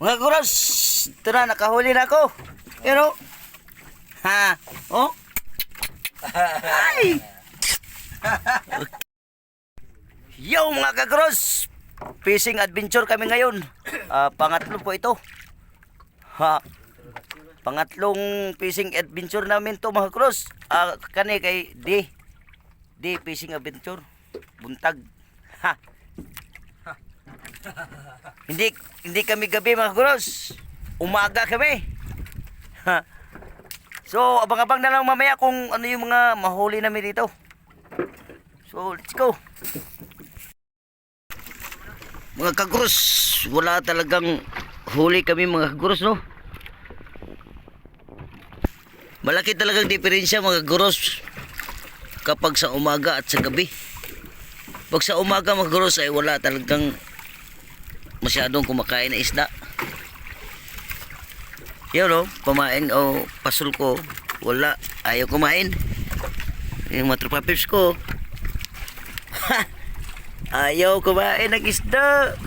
Mga kuros, tara, nakahuli na ako. Yan o. Ha? Oh? Ay! Yo mga kagros! Fishing adventure kami ngayon. Ah, pangatlo po ito. Ha? Pangatlong fishing adventure namin to mga kagros. Ah, kani kay D. D fishing adventure. Buntag. Ha? Hindi hindi kami gabi mga kagros. Umaga kami. So, abang-abang na lang mamaya kung ano yung mga mahuli namin dito. So, let's go. Mga kagros, wala talagang huli kami mga kagros, no? Malaki talagang diferensya mga kagros kapag sa umaga at sa gabi. Pag sa umaga mga kagros ay wala talagang masyadong kumakain na isda. Yun no, kumain o pasul ko, wala, ayaw kumain. Yung mga tropa pips ko, ayaw kumain ng isda.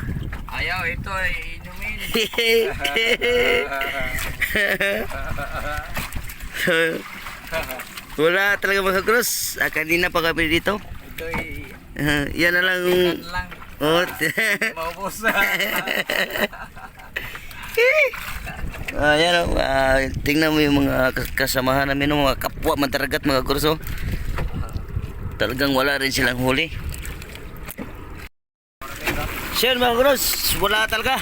Ayaw, ito ay inumin. wala talaga mga cross. Ah, kanina pa kami dito. Ito ay Ah, yan na lang. lang. Oh, Maubos na. Ah, yan oh. Ah, tingnan mo yung mga kas- kasamahan namin, no, mga kapwa mataragat mga kurso. Talagang wala rin silang huli. Sir mga kurso, wala talaga.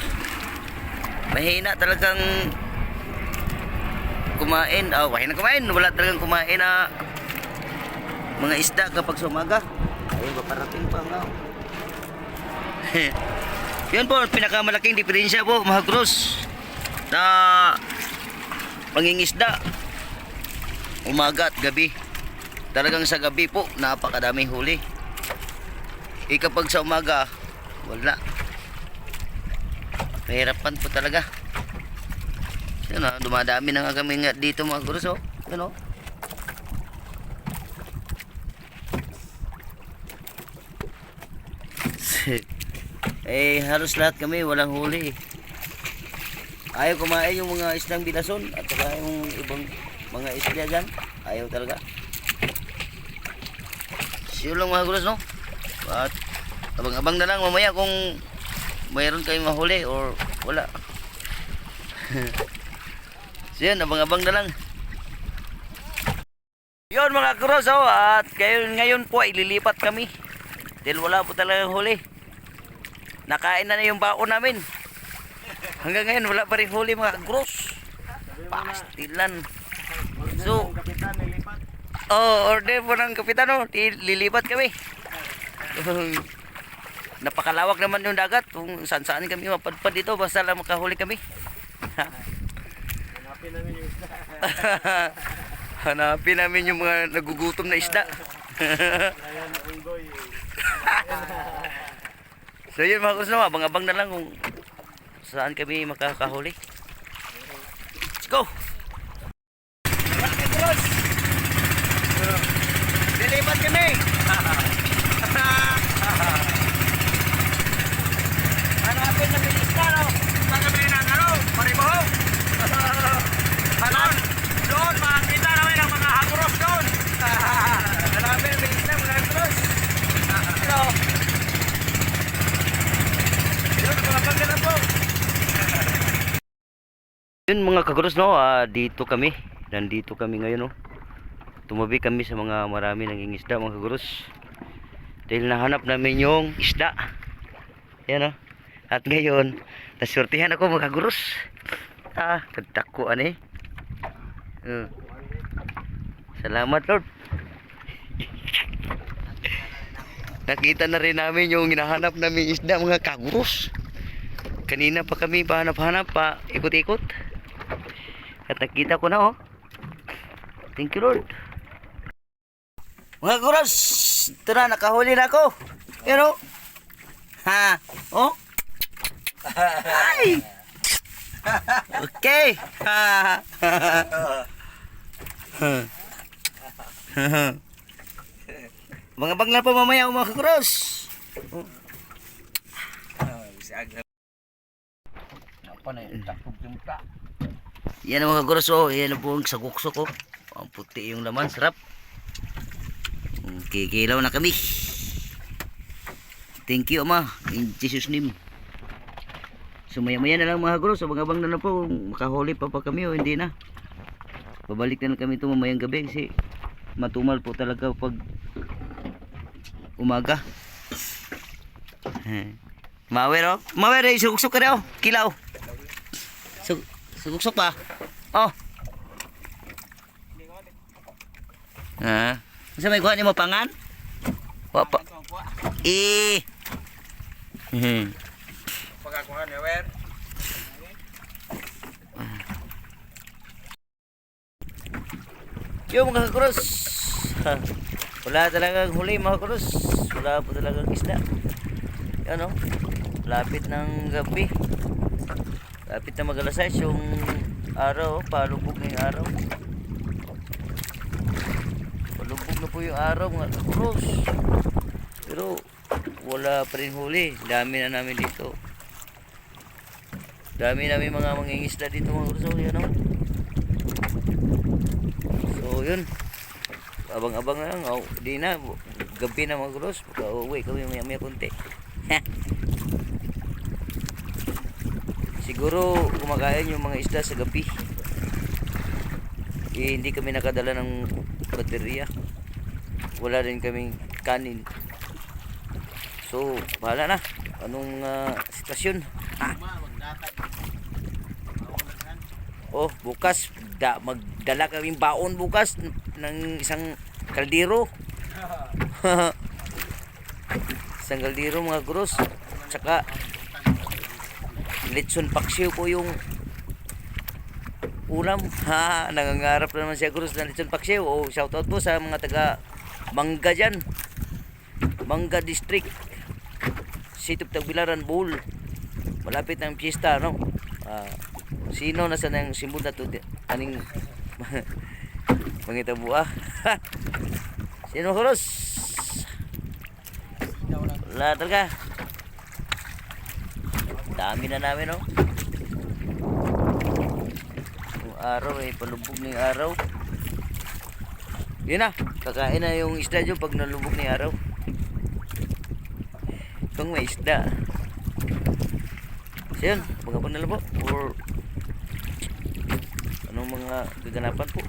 Mahina talagang kumain. Ah, mahina kumain. Wala talagang kumain na mga isda kapag sa umaga. Ayun ba, parating pa nga. Yan po, pinakamalaking diferensya po, mga cross. Na pangingisda. Umaga at gabi. Talagang sa gabi po, napakadaming huli. E kapag sa umaga, wala. Mahirapan po talaga. Yan o, dumadami na nga kami dito mga cross o. Yan o. eh halos lahat kami walang huli. Ayaw kumain yung mga islang bilason at saka yung ibang mga isda dyan. Ayaw talaga. Siyo lang mga gulas no? At abang-abang na lang mamaya kung mayroon kayong mahuli or wala. So yun abang-abang na lang. Yun mga kuros oh, at ngayon, ngayon po ay lilipat kami. Dahil wala po talagang huli Nakain na na yung baon namin. Hanggang ngayon wala pa rin huli mga gross. Pastilan. So, oh, order po ng kapitano. Lilipat kami. Napakalawak naman yung dagat. Kung saan saan kami mapadpad dito. Basta lang makahuli kami. Hanapin namin yung isda. Hanapin namin yung mga nagugutom na isda. Ayan, unggoy. So yun mga kusno, abang-abang na lang kung saan kami makakahuli. Let's go! Lilipat kami! Hanapin na bilis ka, no? Saan kami ng ano? Maribohong? Doon, doon, makakita namin ang mga haguros doon. Hanapin na bilis na mga cross. Pero, yun, abang-abang na lang po. Yun mga kagros no, ah, dito kami. Nandito kami ngayon no. Tumabi kami sa mga marami nang isda mga kagros. Dahil nahanap namin yung isda. Yan no. At ngayon, nasurtihan ako mga kagros. Ah, tagtako ani. Uh. Salamat Lord. Nakita na rin namin yung hinahanap namin isda mga kagros. Kanina pa kami pahanap-hanap pa ikot-ikot. At nakita ko na oh. Thank you Lord. Mga kuros, tara nakahuli na ako. Yan oh. Ha? Oh? Ay! Okay. Ha. Mga bang na pa mamaya oh, mga kuros. pa na yun. Takog yung. Yan mga guros oh. Yan po ang saguksok oh. Ang puti yung laman. Sarap. Mm, Kikilaw na kami. Thank you ama. In Jesus name. So maya maya na lang mga guros. Abang-abang na na po. Makahuli pa pa kami o hindi na. Babalik na lang kami ito mamayang gabi kasi matumal po talaga pag umaga. Mawer oh. Mawer eh. Suguksok ka rin oh. Kilaw. Sug suguksok pa. Oh. Ha? Sa may kuha ni mo pangan? Wa pa. Eh. Pagkakuha ni Wer. Yo mga krus. Wala talagang huli mga krus. Wala po talagang isda. Yan oh. Lapit ng gabi. Lapit na magalasay yung araw. oh. Palubog na yung araw. Palubog na po yung araw mga krus. Pero wala pa rin huli. Dami na namin dito. Dami namin mga mangingisda dito mga krus. Oh, Yan oh. So yun. Abang-abang lang. Oh, di na. Gabi na mga cross. Pagka-uwi kami maya maya kunti. Siguro kumakain yung mga isda sa gabi. Eh, hindi kami nakadala ng baterya. Wala rin kaming kanin. So, bahala na. Anong ah, sitwasyon? Ah. Oh, bukas da, magdala kaming baon bukas ng isang kaldero. isang kaldero mga gros. Tsaka litson paksiw po yung ulam. Ha, nangangarap na naman siya gros ng litson paksiw. Oh, shoutout po sa mga taga Mangga dyan. Mangga District. City of Tagbilaran Bowl. Malapit ng piyesta, no? Ah, Sino nasa nang simbol na to? Aning Pangita buah. Sino kuros? Wala talaga. Dami na namin, no? Yung araw eh, palubog na yung araw. Yun na, kakain na yung isda dyan pag nalubog na yung araw. Kung may isda. So yun, mga panalo po. Or anong mga gaganapan po.